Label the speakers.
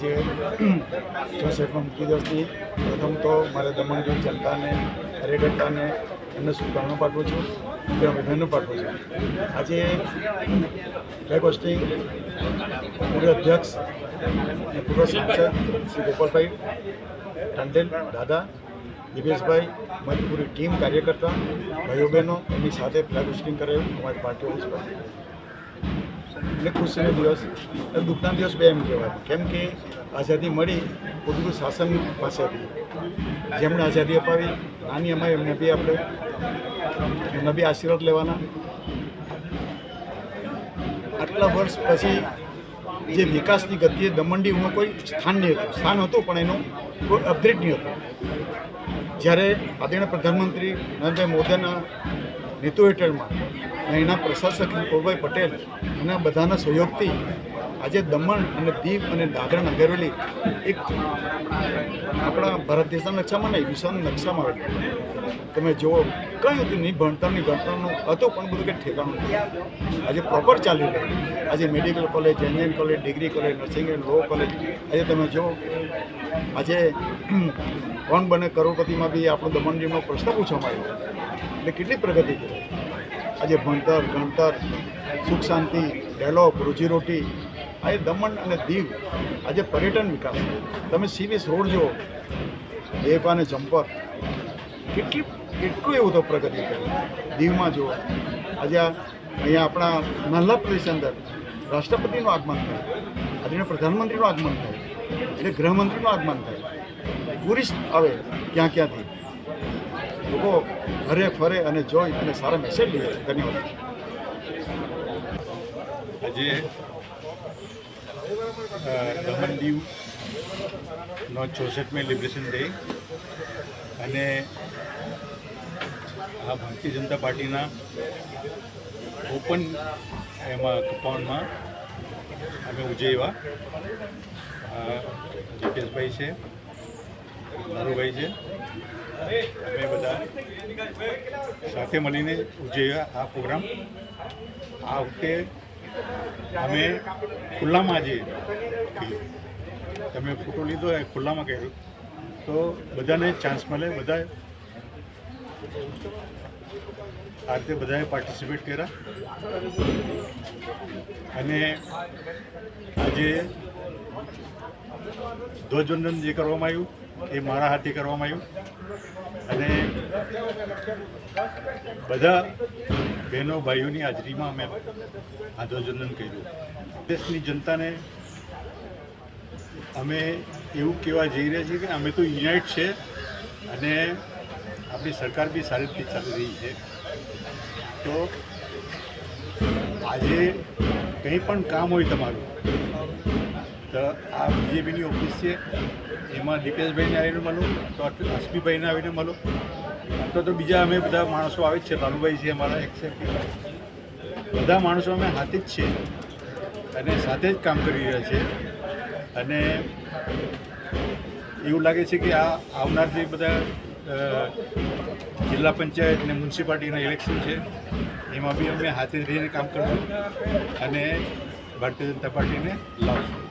Speaker 1: આજે ચોસઠમાં મૂકી દિવસની પ્રથમ તો મારે દમણ દીવ જનતાને કાર્યકર્તાને એમને શુભકામના પાઠવું છું. કે અભિનંદન પાઠવું છું. આજે ફ્લેગ હોસ્ટિંગ પૂર્વ અધ્યક્ષ અને પૂર્વ સાંસદ શ્રી ગોપાલભાઈ ટંડેલ દાદા દિવેશભાઈ મારી પૂરી ટીમ કાર્યકર્તા, ભાઈઓ બહેનો એમની સાથે ફ્લેગ હોસ્ટિંગ કરાયું અમારી પાર્ટી ઓફિસ પર એટલે ખુશીનો દિવસ. દુઃખના દિવસ બે એમ કહેવાય. કેમ કે આઝાદી મળી પોતાનું શાસન પાસે હતી જેમણે આઝાદી અપાવી, નાની અમારી એમને બી આપણે એમના બી આશીર્વાદ લેવાના. આટલા વર્ષ પછી જે વિકાસની ગતિએ દમણડીમાં કોઈ સ્થાન નહીં હતું. સ્થાન હતું, પણ એનું કોઈ અપગ્રેડ નહીં હતું. જ્યારે આદરણીય પ્રધાનમંત્રી નરેન્દ્ર મોદીના નેતૃત્વ હેઠળમાં અને એના પ્રશાસક પ્રભુભાઈ પટેલ અને બધાના સહયોગથી આજે દમણ અને દીવ અને દાદરા નગર એક આપણા ભારત દેશના નકશામાં નહીં વિશ્વના નકશામાં આવે તમે જુઓ, કંઈ હતું નહીં ભણતરની ગણતરનું હતું પણ બધું કંઈ ઠેકાણું આજે પ્રોપર ચાલી રહ્યું આજે medical college engineering college degree college nursing and law college આજે તમે જુઓ, આજે કોણ બને કરોડપતિમાં બી આપણો દમણ દીવનો પ્રશ્ન પૂછવામાં આવ્યો. એટલે કેટલી પ્રગતિ થઈ? આજે ભણતર, ગણતર, સુખ શાંતિ ડેલોપ રોજીરોટી આજે દમણ અને દીવ આજે પર્યટન વિકાસ. તમે સીવીસ રોડ જુઓ દેવ અને જમ્પર કેટલી, કેટલું એવું તો પ્રગતિ કરી. દીવમાં જુઓ, આજે આ, અહીંયા આપણા નાના પ્રદેશ અંદર રાષ્ટ્રપતિનું આગમન થાય આદરણીય પ્રધાનમંત્રીનું આગમન થાય, એટલે ગૃહમંત્રીનું આગમન થાય. ટુરિસ્ટ આવે ક્યાં ક્યાંથી? લોકો ફરે ફરે અને જોઈ અને સારા મેસેજ લઈએ. ધન્યવાદ.
Speaker 2: આજે દમણ દીવનો ચોસઠમી લિબરેશન ડે અને આ ભારતીય જનતા પાર્ટીના ઓપન એમાં કમ્પાઉન્ડમાં અમે ઉજવ્યા. જીતેશભાઈ છે નારુભાઈ છે. અમે બધા સાથે મળીને ઉજવ્યા આ પ્રોગ્રામ. આ વખતે અમે ખુલ્લામાં જે તમે ફોટો લીધો એ ખુલ્લામાં કર્યું તો બધાને ચાન્સ મળે બધા આ રીતે બધાએ પાર્ટિસિપેટ કર્યા. અને આજે ધ્વજવંદન જે કરવામાં આવ્યું એ મારા હાથે કરવામાં આવ્યું. અને બધા બહેનો ભાઈઓની હાજરીમાં અમે આ ધ્વજવંદન કર્યું. દેશની જનતાને અમે એવું કહેવા જઈ રહ્યા છીએ કે અમે તો યુનાઇટ છે અને આપણી સરકાર બી સારી રીતે ચાલી રહી છે. તો આજે કંઈ પણ કામ હોય તમારું આ બીજેપીની ઓફિસ છે. એમાં દીપેશભાઈને આવીને મળો, તો અશ્મીભાઈને આવીને મળો. તો તો બીજા અમે બધા માણસો આવે જ છે. લાલુભાઈ છે અમારા એક્સેપ્ટ બધા માણસો અમે હાથે જ છે અને સાથે જ કામ કરી રહ્યા છે. અને એવું લાગે છે કે આ આવનાર જે બધા જિલ્લા પંચાયત અને મ્યુનિસિપાલિટીના ઇલેક્શન છે, એમાં બી અમે હાથે રહીને કામ કરશું અને ભારતીય જનતા પાર્ટીને લાવશું.